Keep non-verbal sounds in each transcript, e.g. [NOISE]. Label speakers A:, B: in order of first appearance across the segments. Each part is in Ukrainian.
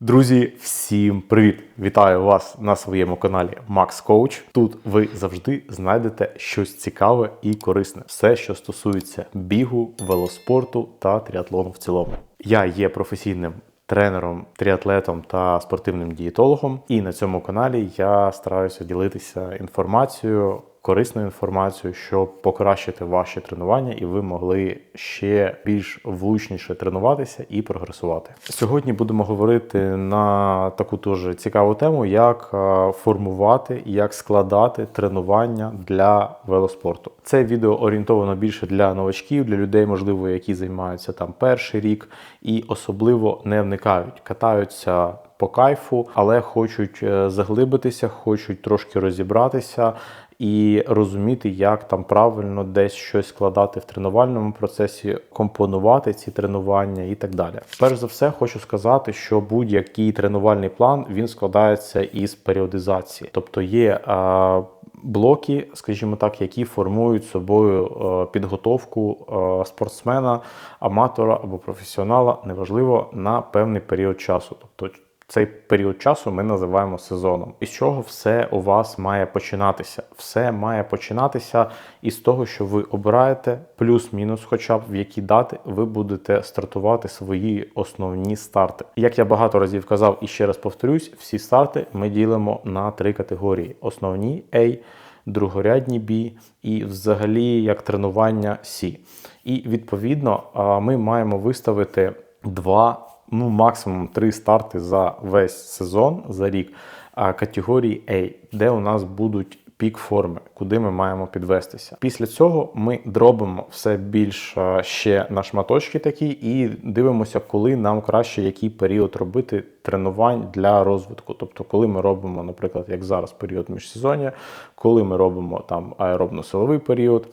A: Друзі, всім привіт! Вітаю вас на своєму каналі Max Coach. Тут ви завжди знайдете щось цікаве і корисне, все, що стосується бігу, велоспорту та тріатлону в цілому. Я є професійним тренером, тріатлетом та спортивним дієтологом, і на цьому каналі я стараюся ділитися інформацією. Корисною інформацією, щоб покращити ваші тренування, і ви могли ще більш влучніше тренуватися і прогресувати. Сьогодні будемо говорити на таку дуже цікаву тему, як е, формувати, як складати тренування для велоспорту. Це відео орієнтовано більше для новачків, для людей, можливо, які займаються там перший рік і особливо не вникають, катаються по кайфу, але хочуть е, заглибитися, хочуть трошки розібратися і розуміти, як там правильно десь щось складати в тренувальному процесі, компонувати ці тренування і так далі. Перш за все, хочу сказати, що будь-який тренувальний план він складається із періодизації, тобто є. А, Блоки, скажімо так, які формують собою е, підготовку е, спортсмена, аматора або професіонала, неважливо на певний період часу. Тобто цей період часу ми називаємо сезоном. Із чого все у вас має починатися? Все має починатися із того, що ви обираєте плюс-мінус, хоча б в які дати ви будете стартувати свої основні старти. Як я багато разів казав і ще раз повторюсь, всі старти ми ділимо на три категорії: основні A, другорядні B і взагалі як тренування C. І відповідно ми маємо виставити два ну, максимум три старти за весь сезон за рік категорії A, де у нас будуть пік форми, куди ми маємо підвестися. Після цього ми дробимо все більш ще на шматочки такі і дивимося, коли нам краще який період робити тренувань для розвитку. Тобто, коли ми робимо, наприклад, як зараз період міжсезоння, коли ми робимо там аеробно-силовий період,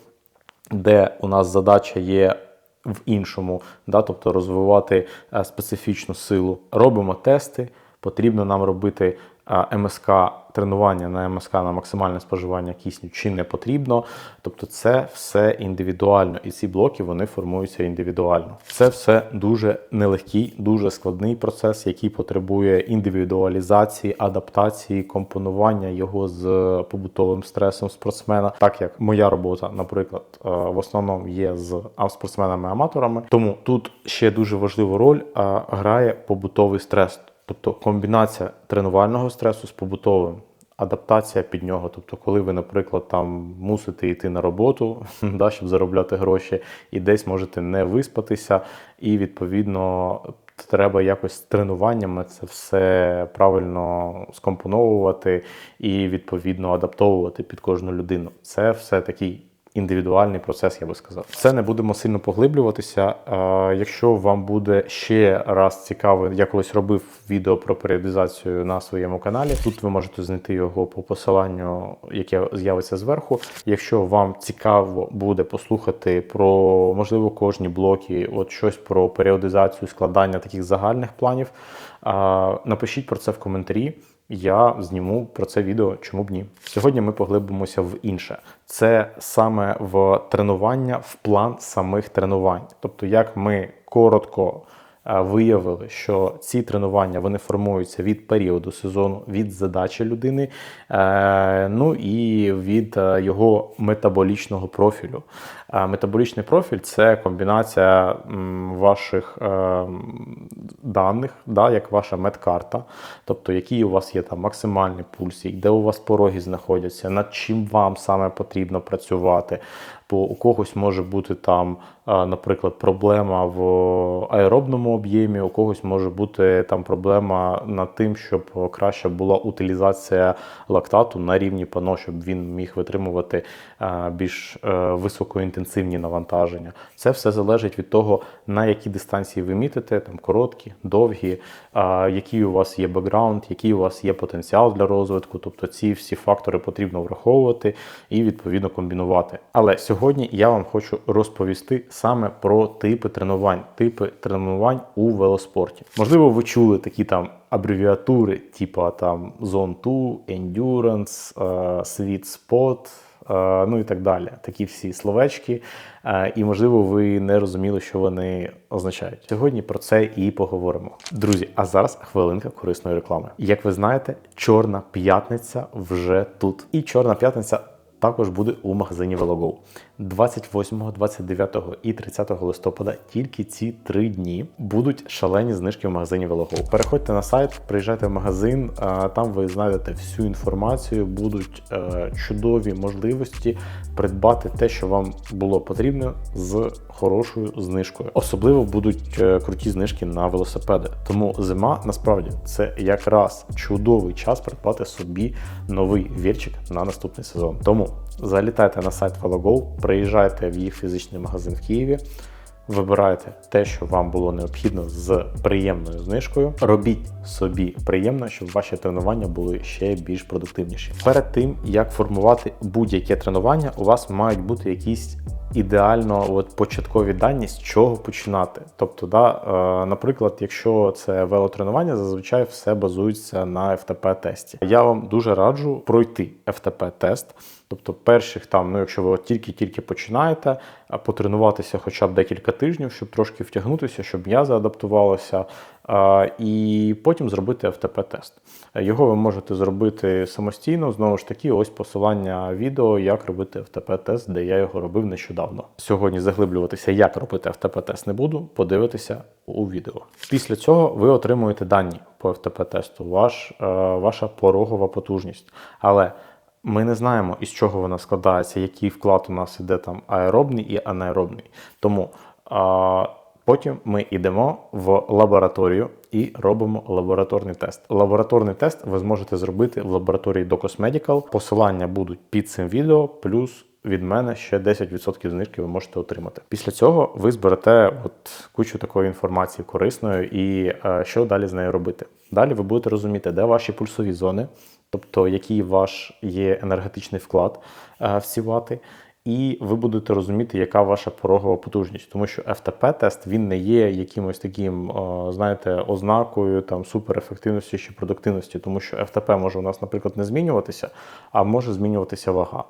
A: де у нас задача є в іншому, да, тобто розвивати е, специфічну силу. Робимо тести, потрібно нам робити МСК тренування на МСК на максимальне споживання кисню чи не потрібно. Тобто це все індивідуально, і ці блоки вони формуються індивідуально. Це все дуже нелегкий, дуже складний процес, який потребує індивідуалізації, адаптації, компонування його з побутовим стресом спортсмена, так як моя робота, наприклад, е, в основному є з спортсменами-аматорами. Тому тут ще дуже важливу роль грає побутовий стрес. Тобто комбінація тренувального стресу з побутовим, адаптація під нього. Тобто, коли ви, наприклад, там мусите йти на роботу, [LAUGHS] да, щоб заробляти гроші, і десь можете не виспатися, і відповідно. Треба якось тренуваннями це все правильно скомпоновувати і відповідно адаптовувати під кожну людину. Це все такий індивідуальний процес, я би сказав. Це не будемо сильно поглиблюватися. Якщо вам буде ще раз цікаво, я колись робив відео про періодизацію на своєму каналі. Тут ви можете знайти його по посиланню, яке з'явиться зверху. Якщо вам цікаво буде послухати про можливо кожні блоки, от щось про періодизацію складання таких загальних планів, напишіть про це в коментарі я зніму про це відео, чому б ні. Сьогодні ми поглибимося в інше. Це саме в тренування, в план самих тренувань. Тобто, як ми коротко виявили, що ці тренування вони формуються від періоду сезону, від задачі людини, е, ну і від е, його метаболічного профілю. Метаболічний профіль це комбінація ваших даних, да, як ваша медкарта, тобто який у вас є там максимальний пульс, де у вас пороги знаходяться, над чим вам саме потрібно працювати. Бо у когось може бути там, наприклад, проблема в аеробному об'ємі, у когось може бути там проблема над тим, щоб краще була утилізація лактату на рівні пано, щоб він міг витримувати більш е, високоінтенсивні навантаження. Це все залежить від того, на які дистанції ви мітите, там короткі, довгі, який у вас є бекграунд, який у вас є потенціал для розвитку. Тобто ці всі фактори потрібно враховувати і відповідно комбінувати. Але сьогодні я вам хочу розповісти саме про типи тренувань, типи тренувань у велоспорті. Можливо, ви чули такі там абревіатури, типу там Zone 2, Endurance, Sweet Spot, е, ну і так далі. Такі всі словечки, е, і можливо, ви не розуміли, що вони означають. Сьогодні про це і поговоримо. Друзі, а зараз хвилинка корисної реклами. Як ви знаєте, чорна п'ятниця вже тут. І чорна п'ятниця також буде у магазині Velogo. 28, 29 і 30 листопада тільки ці три дні будуть шалені знижки в магазині Velogo. Переходьте на сайт, приїжджайте в магазин, там ви знайдете всю інформацію, будуть е, чудові можливості придбати те, що вам було потрібно з хорошою знижкою. Особливо будуть е, круті знижки на велосипеди. Тому зима насправді це якраз чудовий час придбати собі новий вірчик на наступний сезон. Тому залітайте на сайт Velogo, приїжджайте в їх фізичний магазин в Києві. Вибирайте те, що вам було необхідно з приємною знижкою. Робіть собі приємно, щоб ваші тренування були ще більш продуктивніші. Перед тим як формувати будь-яке тренування, у вас мають бути якісь ідеально от, початкові дані, з чого починати. Тобто, да, е, наприклад, якщо це велотренування, зазвичай все базується на FTP-тесті. Я вам дуже раджу пройти FTP-тест. Тобто, перших там, ну якщо ви тільки-тільки починаєте, потренуватися хоча б декілька тижнів, щоб трошки втягнутися, щоб м'язи адаптувалися, і потім зробити FTP-тест. Його ви можете зробити самостійно. Знову ж таки, ось посилання відео, як робити FTP-тест, де я його робив нещодавно. Сьогодні заглиблюватися, як робити FTP-тест не буду, подивитися у відео. Після цього ви отримуєте дані по FTP-тесту, ваш, е, ваша порогова потужність. Але ми не знаємо, із чого вона складається, який вклад у нас іде там аеробний і анаеробний. Тому а, потім ми йдемо в лабораторію і робимо лабораторний тест. Лабораторний тест ви зможете зробити в лабораторії Docos Medical. Посилання будуть під цим відео, плюс від мене ще 10% знижки ви можете отримати. Після цього ви зберете от кучу такої інформації корисної і е, що далі з нею робити. Далі ви будете розуміти, де ваші пульсові зони, тобто який ваш є енергетичний вклад е, в ці вати. І ви будете розуміти, яка ваша порогова потужність, тому що FTP-тест він не є якимось таким, знаєте, ознакою там суперефективності чи продуктивності, тому що FTP може у нас, наприклад, не змінюватися, а може змінюватися вага.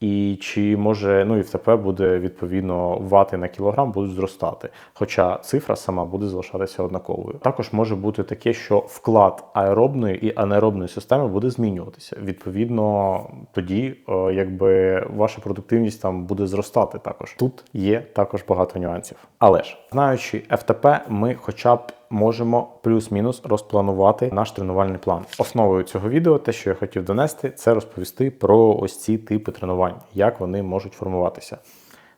A: І чи може, ну і в ТП буде відповідно вати на кілограм будуть зростати, хоча цифра сама буде залишатися однаковою. Також може бути таке, що вклад аеробної і анаеробної системи буде змінюватися. Відповідно, тоді о, якби ваша продуктивність там буде зростати. Також тут є також багато нюансів. Але ж знаючи FTP, ми хоча б можемо плюс-мінус розпланувати наш тренувальний план. Основою цього відео, те, що я хотів донести, це розповісти про ось ці типи тренувань, як вони можуть формуватися.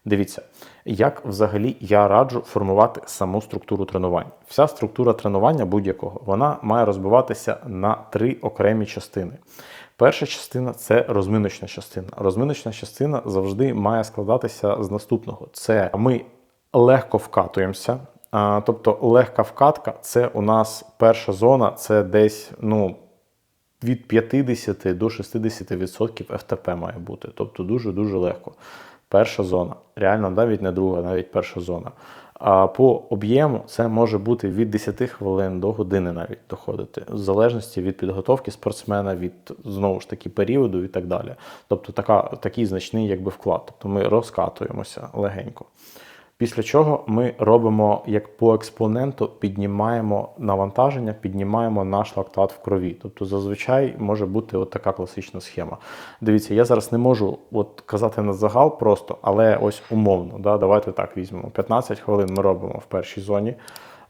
A: Дивіться, як взагалі я раджу формувати саму структуру тренувань. Вся структура тренування будь-якого вона має розбиватися на три окремі частини. Перша частина це розминочна частина. Розминочна частина завжди має складатися з наступного: це ми легко вкатуємося. Тобто легка вкатка це у нас перша зона, це десь ну, від 50 до 60% FTP має бути. Тобто дуже-дуже легко. Перша зона. Реально, навіть не друга, навіть перша зона. А по об'єму це може бути від 10 хвилин до години навіть доходити, в залежності від підготовки спортсмена, від знову ж таки періоду і так далі. Тобто така, такий значний якби вклад. Тобто ми розкатуємося легенько. Після чого ми робимо як по експоненту, піднімаємо навантаження, піднімаємо наш лактат в крові. Тобто зазвичай може бути от така класична схема. Дивіться, я зараз не можу от казати на загал просто, але ось умовно. Да, Давайте так візьмемо. 15 хвилин ми робимо в першій зоні.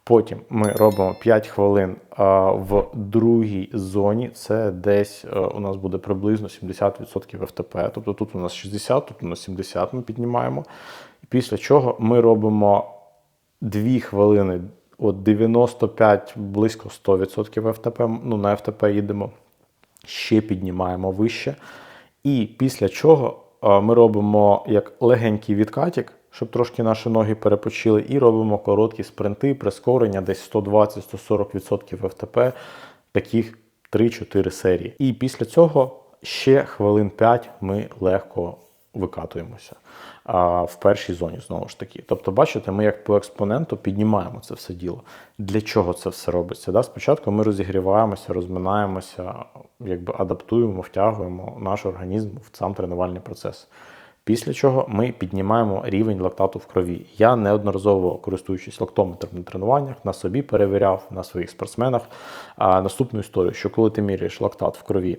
A: Потім ми робимо 5 хвилин а, в другій зоні. Це десь а, у нас буде приблизно 70% ФТП. Тобто тут у нас 60, тут у нас 70 ми піднімаємо. Після чого ми робимо 2 хвилини, от 95, близько 100% ФТП. Ну, на ФТП їдемо, ще піднімаємо вище. І після чого ми робимо як легенький відкатик, щоб трошки наші ноги перепочили, і робимо короткі спринти, прискорення, десь 120-140% ФТП, таких 3-4 серії. І після цього ще хвилин 5 ми легко викатуємося а, в першій зоні знову ж таки. Тобто, бачите, ми як по експоненту піднімаємо це все діло. Для чого це все робиться? Да? Спочатку ми розігріваємося, розминаємося, якби адаптуємо, втягуємо наш організм в сам тренувальний процес. Після чого ми піднімаємо рівень лактату в крові. Я неодноразово користуючись лактометром на тренуваннях, на собі перевіряв на своїх спортсменах а, наступну історію, що коли ти міряєш лактат в крові,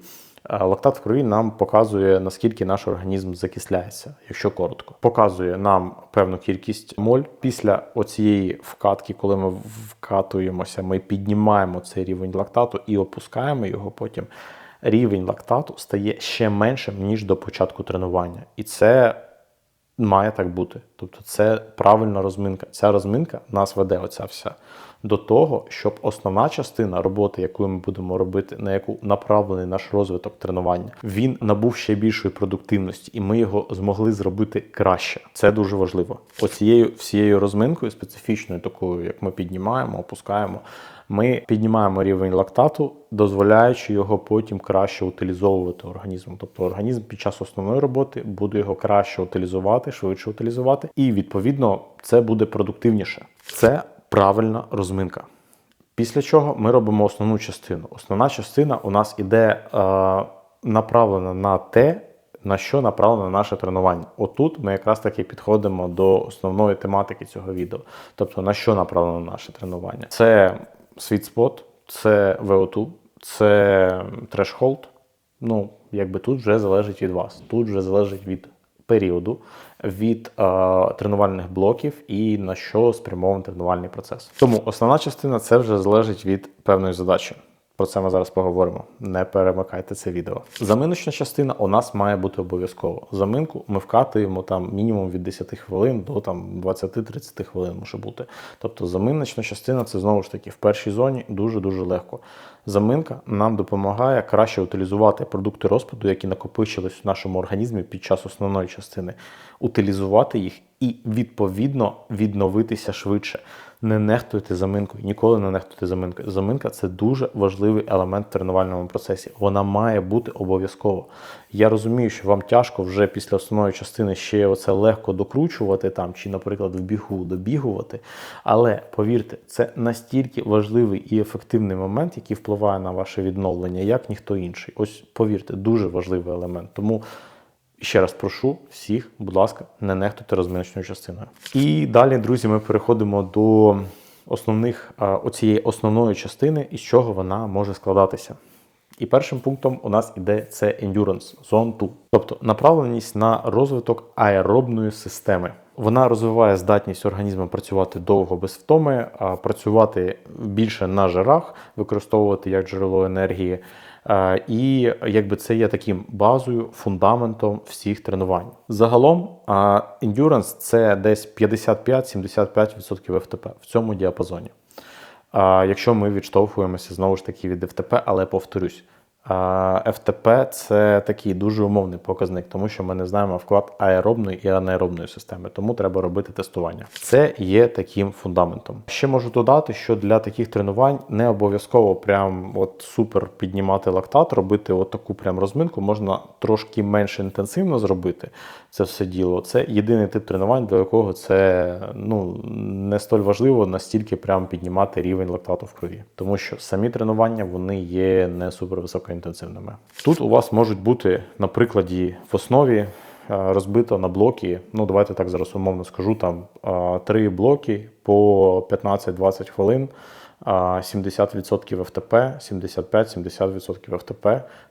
A: лактат в крові нам показує наскільки наш організм закисляється, якщо коротко. Показує нам певну кількість моль. Після оцієї вкатки, коли ми вкатуємося, ми піднімаємо цей рівень лактату і опускаємо його потім рівень лактату стає ще меншим, ніж до початку тренування. І це має так бути. Тобто це правильна розминка. Ця розминка нас веде, оця вся, до того, щоб основна частина роботи, яку ми будемо робити, на яку направлений наш розвиток тренування, він набув ще більшої продуктивності, і ми його змогли зробити краще. Це дуже важливо. Оцією всією розминкою, специфічною такою, як ми піднімаємо, опускаємо. Ми піднімаємо рівень лактату, дозволяючи його потім краще утилізовувати організмом. Тобто організм під час основної роботи буде його краще утилізувати, швидше утилізувати, і відповідно це буде продуктивніше. Це правильна розминка. Після чого ми робимо основну частину. Основна частина у нас іде е, направлена на те, на що направлено наше тренування. Отут ми якраз таки підходимо до основної тематики цього відео. Тобто, на що направлено наше тренування? Це світспот, це VO2, це трешхолд. Ну, якби тут вже залежить від вас. Тут вже залежить від періоду, від е, тренувальних блоків і на що спрямований тренувальний процес. Тому основна частина це вже залежить від певної задачі. Про це ми зараз поговоримо. Не перемикайте це відео. Заминочна частина у нас має бути обов'язково. Заминку ми вкатуємо там мінімум від 10 хвилин до там 20-30 хвилин може бути. Тобто заминочна частина це знову ж таки в першій зоні дуже-дуже легко. Заминка нам допомагає краще утилізувати продукти розпаду, які накопичились в нашому організмі під час основної частини, утилізувати їх і відповідно відновитися швидше. Не нехтуйте заминкою, ніколи не нехтуйте заминкою. Заминка це дуже важливий елемент в тренувальному процесі. Вона має бути обов'язково. Я розумію, що вам тяжко вже після основної частини ще оце легко докручувати там, чи, наприклад, в бігу добігувати. Але повірте, це настільки важливий і ефективний момент, який впливає на ваше відновлення, як ніхто інший. Ось повірте, дуже важливий елемент. Тому. Ще раз прошу всіх, будь ласка, не нехтуйте розминочною частиною. І далі, друзі, ми переходимо до основних оцієї основної частини, із чого вона може складатися. І першим пунктом у нас іде це endurance, zone 2. тобто направленість на розвиток аеробної системи. Вона розвиває здатність організму працювати довго без втоми, працювати більше на жирах, використовувати як джерело енергії. І якби це є таким базою, фундаментом всіх тренувань. Загалом, ендюранс це десь 55-75% ФТП в цьому діапазоні. Якщо ми відштовхуємося знову ж таки від ФТП, але повторюсь. FTP це такий дуже умовний показник, тому що ми не знаємо вклад аеробної і анаеробної системи, тому треба робити тестування. Це є таким фундаментом. Ще можу додати, що для таких тренувань не обов'язково прям от супер піднімати лактат, робити от таку прям розминку, можна трошки менш інтенсивно зробити це все діло. Це єдиний тип тренувань, для якого це ну не столь важливо настільки прям піднімати рівень лактату в крові, тому що самі тренування вони є не супер високою інтенсивними. Тут у вас можуть бути на прикладі в основі е, розбито на блоки. Ну, давайте так зараз умовно скажу, там е, три блоки по 15-20 хвилин. 70% ФТП, 75-70% ФТП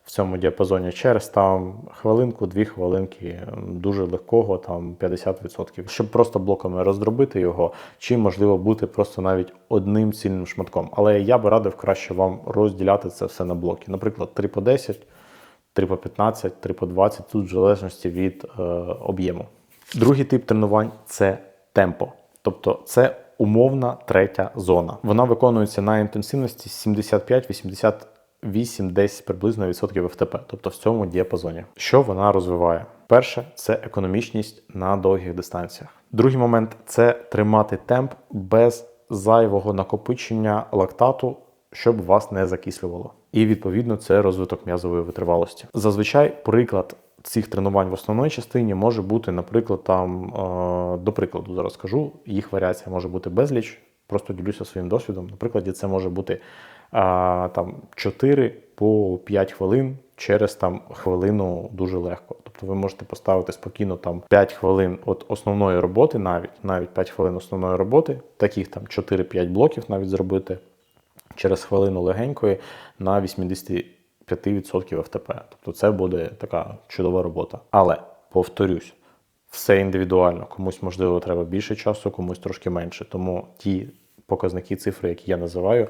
A: в цьому діапазоні через там хвилинку-дві хвилинки дуже легкого, там 50%. Щоб просто блоками роздробити його, чи можливо бути просто навіть одним цільним шматком. Але я би радив краще вам розділяти це все на блоки. Наприклад, 3 по 10, 3 по 15, 3 по 20, тут в залежності від е, об'єму. Другий тип тренувань це темпо. Тобто це умовна третя зона. Вона виконується на інтенсивності 75-88 десь приблизно відсотків ФТП, тобто в цьому діапазоні. Що вона розвиває? Перше це економічність на довгих дистанціях. Другий момент це тримати темп без зайвого накопичення лактату, щоб вас не закислювало. І відповідно це розвиток м'язової витривалості. Зазвичай приклад цих тренувань в основній частині може бути, наприклад, там, е, до прикладу, зараз скажу, їх варіація може бути безліч. Просто ділюся своїм досвідом. Наприклад, це може бути а, там 4 по 5 хвилин через там хвилину дуже легко. Тобто ви можете поставити спокійно там 5 хвилин от основної роботи, навіть навіть 5 хвилин основної роботи, таких там 4-5 блоків навіть зробити через хвилину легенької на 85% ФТП. Тобто це буде така чудова робота. Але повторюсь, все індивідуально. Комусь, можливо, треба більше часу, комусь трошки менше. Тому ті показники, цифри, які я називаю,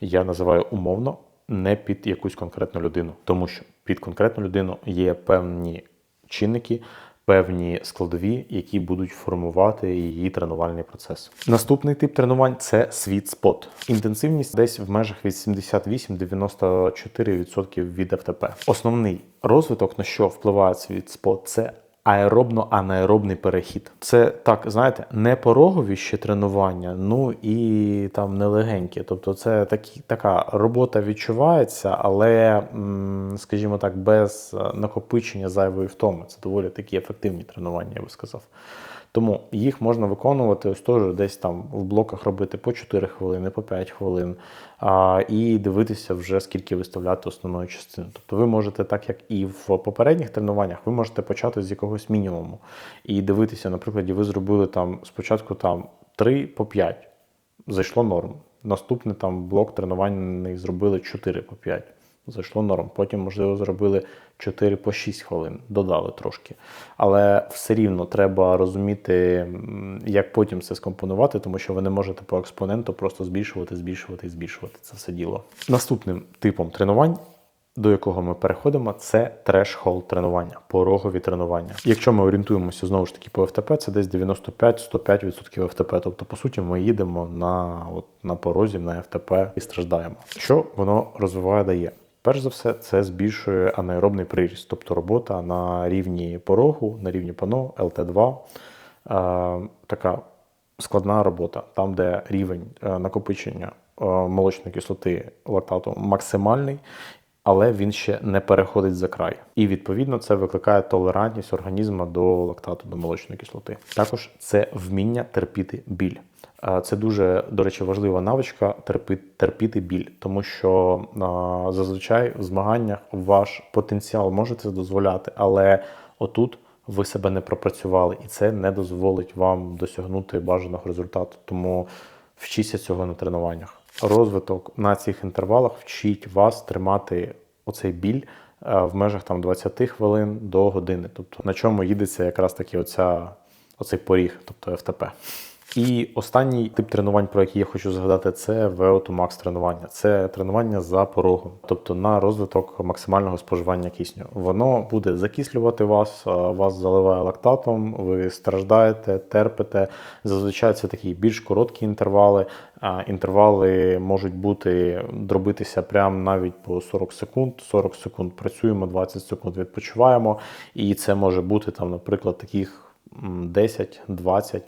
A: я називаю умовно, не під якусь конкретну людину. Тому що під конкретну людину є певні чинники. Певні складові, які будуть формувати її тренувальний процес. Наступний тип тренувань це світ спот. Інтенсивність десь в межах від 78-94% від ФТП. Основний розвиток, на що впливає світ спот, це аеробно-анаеробний перехід. Це так, знаєте, не порогові ще тренування, ну і там не легенькі. Тобто, це такі, така робота відчувається, але, скажімо так, без накопичення зайвої втоми. Це доволі такі ефективні тренування, я би сказав. Тому їх можна виконувати ось теж десь там в блоках робити по 4 хвилини, по 5 хвилин, а, і дивитися вже скільки виставляти основної частини. Тобто ви можете, так як і в попередніх тренуваннях, ви можете почати з якогось мінімуму і дивитися, наприклад, ви зробили там спочатку там 3 по 5, зайшло норм. Наступний там блок тренувальний зробили 4 по 5 зайшло норм. Потім, можливо, зробили 4 по 6 хвилин, додали трошки. Але все рівно треба розуміти, як потім це скомпонувати, тому що ви не можете по експоненту просто збільшувати, збільшувати і збільшувати це все діло. Наступним типом тренувань. До якого ми переходимо, це треш-холд тренування, порогові тренування. Якщо ми орієнтуємося знову ж таки по FTP, це десь 95-105% FTP. Тобто, по суті, ми їдемо на от, на порозі на FTP і страждаємо. Що воно розвиває дає? Перш за все, це збільшує анаеробний приріст, тобто робота на рівні порогу, на рівні пано, ЛТ2. Е, така складна робота, там, де рівень е, накопичення е, молочної кислоти лактату максимальний, але він ще не переходить за край. І відповідно це викликає толерантність організму до лактату, до молочної кислоти. Також це вміння терпіти біль. Е, Це дуже, до речі, важлива навичка терпіти, терпіти біль, тому що а, зазвичай в змаганнях ваш потенціал можете дозволяти, але отут ви себе не пропрацювали, і це не дозволить вам досягнути бажаного результату. Тому вчіться цього на тренуваннях. Розвиток на цих інтервалах вчить вас тримати оцей біль е, в межах там 20 хвилин до години. Тобто на чому їдеться якраз таки оця, оцей поріг, тобто ФТП. І останній тип тренувань, про який я хочу згадати, це VO2 Max тренування. Це тренування за порогом, тобто на розвиток максимального споживання кисню. Воно буде закислювати вас, вас заливає лактатом, ви страждаєте, терпите. Зазвичай це такі більш короткі інтервали. Інтервали можуть бути дробитися прямо навіть по 40 секунд. 40 секунд працюємо, 20 секунд відпочиваємо. І це може бути там, наприклад, таких м, 10-20 а,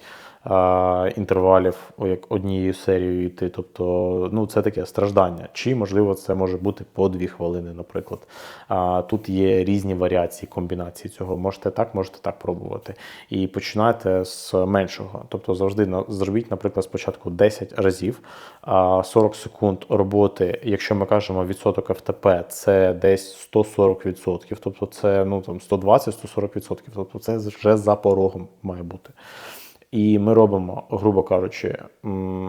A: інтервалів як однією серією йти. Тобто, ну це таке страждання. Чи можливо це може бути по 2 хвилини, наприклад. А, тут є різні варіації комбінації цього. Можете так, можете так пробувати. І починайте з меншого. Тобто завжди зробіть, наприклад, спочатку 10 разів, а 40 секунд роботи, якщо ми кажемо відсоток FTP, це десь 140%. Тобто це ну там 120-140%. Тобто це вже за порогом має бути. І ми робимо, грубо кажучи,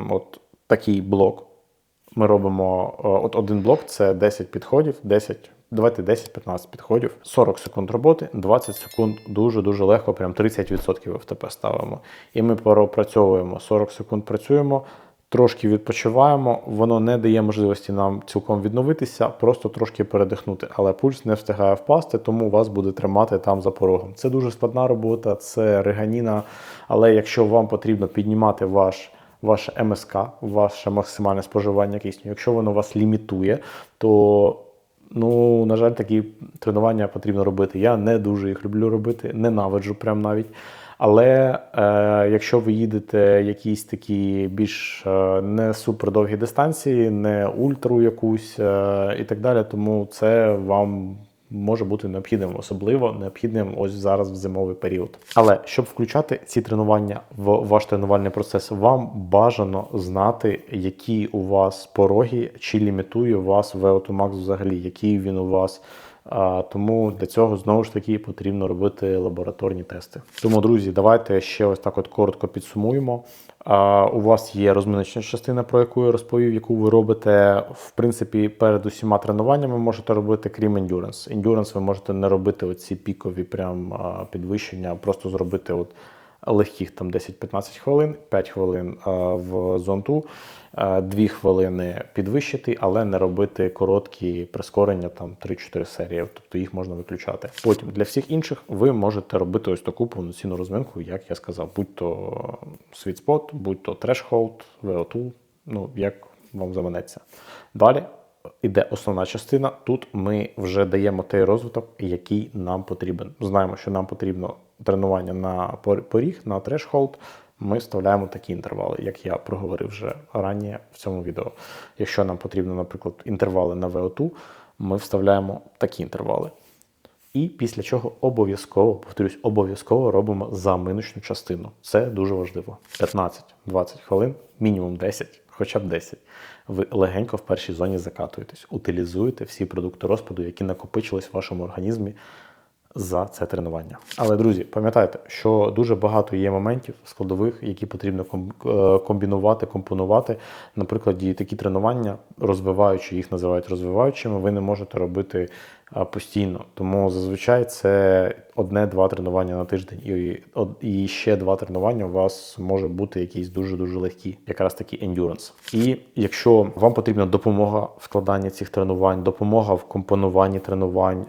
A: от такий блок. Ми робимо е, от один блок це 10 підходів, 10, давайте 10-15 підходів, 40 секунд роботи, 20 секунд дуже-дуже легко, прям 30% FTP ставимо. І ми пропрацьовуємо 40 секунд працюємо, трошки відпочиваємо. Воно не дає можливості нам цілком відновитися, просто трошки передихнути. Але пульс не встигає впасти, тому вас буде тримати там за порогом. Це дуже складна робота, це реганіна. Але якщо вам потрібно піднімати ваш ваше МСК, ваше максимальне споживання кисню. Якщо воно вас лімітує, то ну, на жаль, такі тренування потрібно робити. Я не дуже їх люблю робити, ненавиджу прям навіть. Але е, якщо ви їдете якісь такі більш е, не супердовгі дистанції, не ультру якусь е, і так далі, тому це вам може бути необхідним, особливо необхідним ось зараз в зимовий період. Але щоб включати ці тренування в ваш тренувальний процес, вам бажано знати, які у вас пороги, чи лімітує вас VO2 Max взагалі, який він у вас. А, Тому для цього знову ж таки потрібно робити лабораторні тести. Тому, друзі, давайте ще ось так от коротко підсумуємо. А, У вас є розминочна частина, про яку я розповів, яку ви робите. В принципі, перед усіма тренуваннями можете робити, крім ендюранс. Ендюранс ви можете не робити оці пікові прям підвищення, а просто зробити от легких там 10-15 хвилин, 5 хвилин в зонту, 2 хвилини підвищити, але не робити короткі прискорення, там 3-4 серії, тобто їх можна виключати. Потім для всіх інших ви можете робити ось таку повноцінну розминку, як я сказав, будь то Sweet Spot, будь то Threshold, VO2, ну як вам заманеться. Далі іде основна частина. Тут ми вже даємо той розвиток, який нам потрібен. Знаємо, що нам потрібно тренування на пор- поріг, на трешхолд. Ми вставляємо такі інтервали, як я проговорив вже раніше в цьому відео. Якщо нам потрібно, наприклад, інтервали на VO2, ми вставляємо такі інтервали. І після чого обов'язково, повторюсь, обов'язково робимо заминочну частину. Це дуже важливо. 15-20 хвилин, мінімум 10, хоча б 10. Ви легенько в першій зоні закатуєтесь, утилізуєте всі продукти розпаду, які накопичились в вашому організмі за це тренування. Але, друзі, пам'ятайте, що дуже багато є моментів складових, які потрібно е, комбінувати, компонувати. Наприклад, і такі тренування, розвиваючи, їх називають розвиваючими, ви не можете робити постійно. Тому зазвичай це одне-два тренування на тиждень, і, і ще два тренування у вас може бути якісь дуже-дуже легкі, якраз такі endurance. І якщо вам потрібна допомога в складанні цих тренувань, допомога в компонуванні тренувань,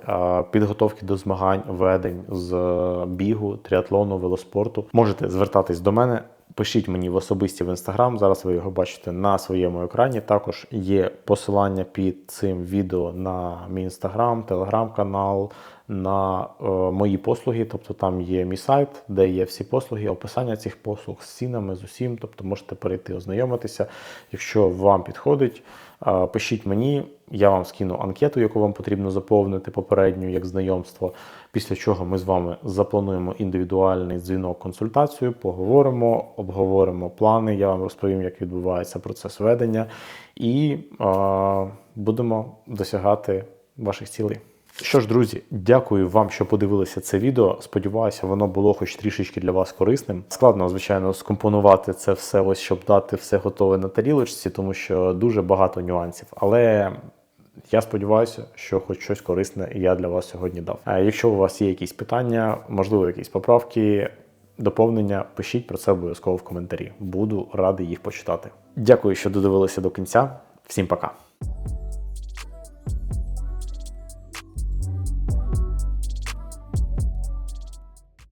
A: підготовки до змагань, ведень з е, бігу, тріатлону, велоспорту, можете звертатись до мене. Пишіть мені в особисті в інстаграм. Зараз ви його бачите на своєму екрані. Також є посилання під цим відео на мій інстаграм, телеграм-канал, на е, мої послуги. Тобто там є мій сайт, де є всі послуги, описання цих послуг з цінами, з усім. Тобто можете перейти, ознайомитися. Якщо вам підходить, пишіть мені, я вам скину анкету, яку вам потрібно заповнити попередню як знайомство. Після чого ми з вами заплануємо індивідуальний дзвінок, консультацію, поговоримо, обговоримо плани. Я вам розповім, як відбувається процес ведення, і е, будемо досягати ваших цілей. Що ж, друзі, дякую вам, що подивилися це відео. Сподіваюся, воно було хоч трішечки для вас корисним. Складно, звичайно, скомпонувати це все, ось щоб дати все готове на тарілочці, тому що дуже багато нюансів. Але я сподіваюся, що хоч щось корисне я для вас сьогодні дав. А якщо у вас є якісь питання, можливо, якісь поправки, доповнення, пишіть про це обов'язково в коментарі. Буду радий їх почитати. Дякую, що додивилися до кінця. Всім пока.